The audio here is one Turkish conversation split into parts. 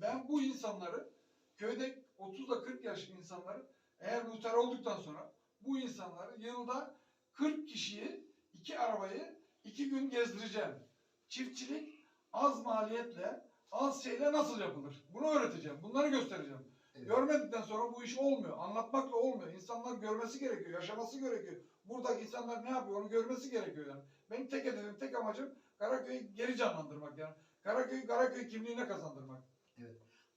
ben bu insanları köyde 30 ile 40 yaş insanları eğer muhtar olduktan sonra bu insanları yılda 40 kişiyi iki arabayı iki gün gezdireceğim. Çiftçilik az maliyetle az şeyle nasıl yapılır? Bunu öğreteceğim. Bunları göstereceğim. Evet. Görmedikten sonra bu iş olmuyor. Anlatmakla olmuyor. İnsanlar görmesi gerekiyor. Yaşaması gerekiyor. Buradaki insanlar ne yapıyor onu görmesi gerekiyor yani. Benim tek hedefim, tek amacım Karaköy'ü geri canlandırmak yani. Karaköy'ü Karaköy kimliğine kazandırmak.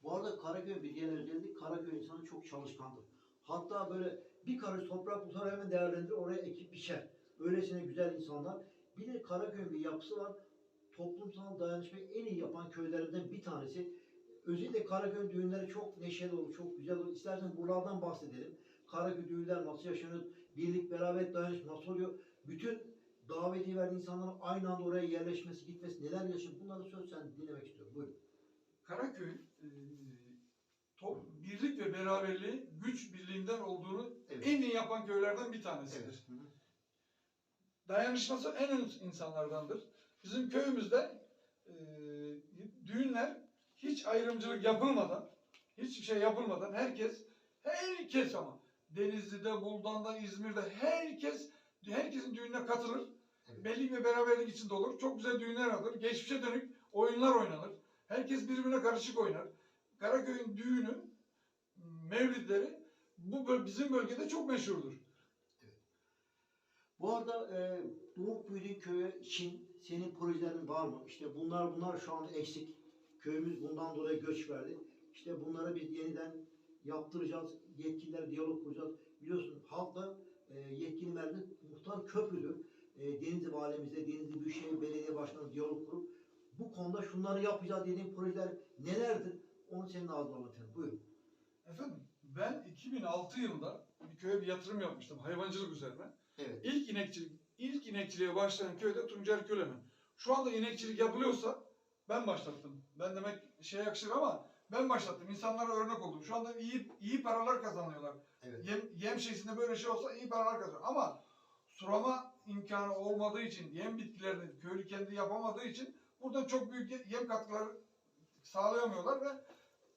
Bu arada Karaköy bir diğer özelliği Karaköy insanı çok çalışkandır. Hatta böyle bir karış toprak bulsa hemen değerlendirir oraya ekip biçer. Öylesine güzel insanlar. Bir de Karaköy'ün bir yapısı var. Toplumsal dayanışmayı en iyi yapan köylerinden bir tanesi. Özellikle Karaköy düğünleri çok neşeli olur, çok güzel olur. İstersen buralardan bahsedelim. Karaköy düğünler nasıl yaşanıyor, birlik, beraber, dayanışma nasıl oluyor? Bütün daveti veren insanların aynı anda oraya yerleşmesi, gitmesi, neler yaşanıyor? Bunları söz sen dinlemek istiyorum. Buyurun. Karaköy e, top, birlik ve beraberliği güç birliğinden olduğunu Evet. en iyi yapan köylerden bir tanesidir. Hı hı. Dayanışması en ön insanlardandır. Bizim köyümüzde e, düğünler hiç ayrımcılık yapılmadan, hiçbir şey yapılmadan herkes, herkes ama Denizli'de, Buldan'da, İzmir'de herkes, herkesin düğününe katılır. Evet. Birlik ve beraberlik içinde olur. Çok güzel düğünler alır. Geçmişe dönük oyunlar oynanır. Herkes birbirine karışık oynar. Karaköy'ün düğünü, mevlidleri bu bizim bölgede çok meşhurdur. Bu arada e, doğup büyüdüğün köye için senin projelerin var mı? İşte bunlar bunlar şu anda eksik. Köyümüz bundan dolayı göç verdi. İşte bunları biz yeniden yaptıracağız. Yetkililer diyalog kuracağız. Biliyorsun halkla e, yetkili merkez muhtar köprüdür. E, Denizli Valimizle, Denizli Büyükşehir Belediye Başkanı diyalog kurup bu konuda şunları yapacağız dediğin projeler nelerdir? Onu senin ağzına anlatayım. Buyurun. Efendim ben 2006 yılında bir köye bir yatırım yapmıştım hayvancılık üzerine. Evet. İlk inekçilik, ilk inekçiliğe başlayan köyde Tuncer Kölemen. Şu anda inekçilik yapılıyorsa ben başlattım. Ben demek şey yakışır ama ben başlattım. İnsanlara örnek oldum. Şu anda iyi iyi paralar kazanıyorlar. Evet. Yem, yem şeysinde böyle şey olsa iyi paralar kazanıyor. Ama sulama imkanı olmadığı için, yem bitkilerini köylü kendi yapamadığı için buradan çok büyük ye- yem katkıları sağlayamıyorlar ve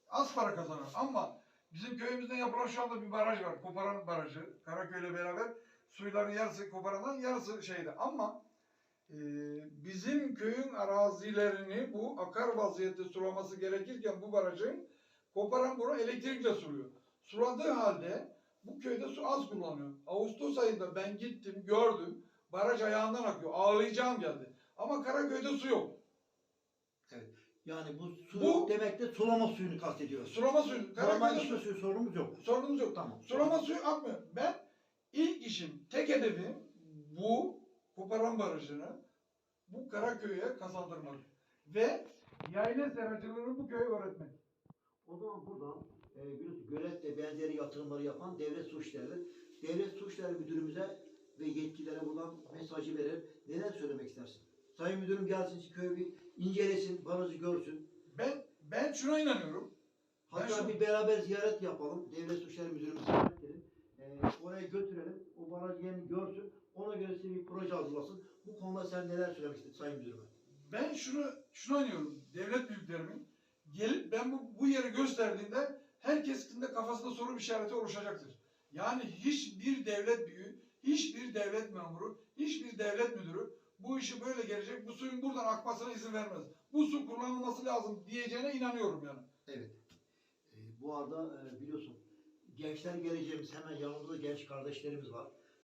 az para kazanıyor. Ama bizim köyümüzde yapılan şu anda bir baraj var. Koparan Barajı. Karaköy'le beraber suyların yarısı Koparan'dan yarısı şeyde. Ama e, bizim köyün arazilerini bu akar vaziyette sulaması gerekirken bu barajın Koparan bunu elektrikle suluyor. Suladığı halde bu köyde su az kullanıyor. Ağustos ayında ben gittim gördüm. Baraj ayağından akıyor. Ağlayacağım geldi. Ama Karaköy'de su yok. Yani bu su Bu- demek de sulama suyunu kastediyoruz. Sulama suyu. Normal içme su, suyu sorunumuz yok. sorunumuz yok. Tamam. Sulama suyu akmıyor. Ben ilk işim, tek hedefim bu Koparan Barajı'nı bu Karaköy'e kazandırmak. Ve yayla seracılığını bu köye öğretmek. O zaman buradan e, biliyorsun gölet ve benzeri yatırımları yapan devlet su işleri, devlet su işleri müdürümüze ve yetkililere buradan mesajı verir. Neler söylemek istersin? Sayın müdürüm gelsin köyü bir incelesin, barajı görsün. Ben ben şuna inanıyorum. Hatta şu- bir beraber ziyaret yapalım. Devlet su işleri müdürümüzü ziyaret edelim. E, oraya götürelim. O baraj yerini görsün. Ona göre size bir proje hazırlasın. Bu konuda sen neler söylemek istersin Sayın müdürüme? Ben şunu şunu oynuyorum. Devlet büyüklerimin gelip ben bu, bu yeri gösterdiğinde herkesin de kafasında soru işareti oluşacaktır. Yani hiçbir devlet büyüğü, hiçbir devlet memuru, hiçbir devlet müdürü bu işi böyle gelecek, bu suyun buradan akmasına izin vermez. Bu su kullanılması lazım diyeceğine inanıyorum yani. Evet. E, bu arada e, biliyorsun gençler geleceğimiz hemen yanımızda genç kardeşlerimiz var.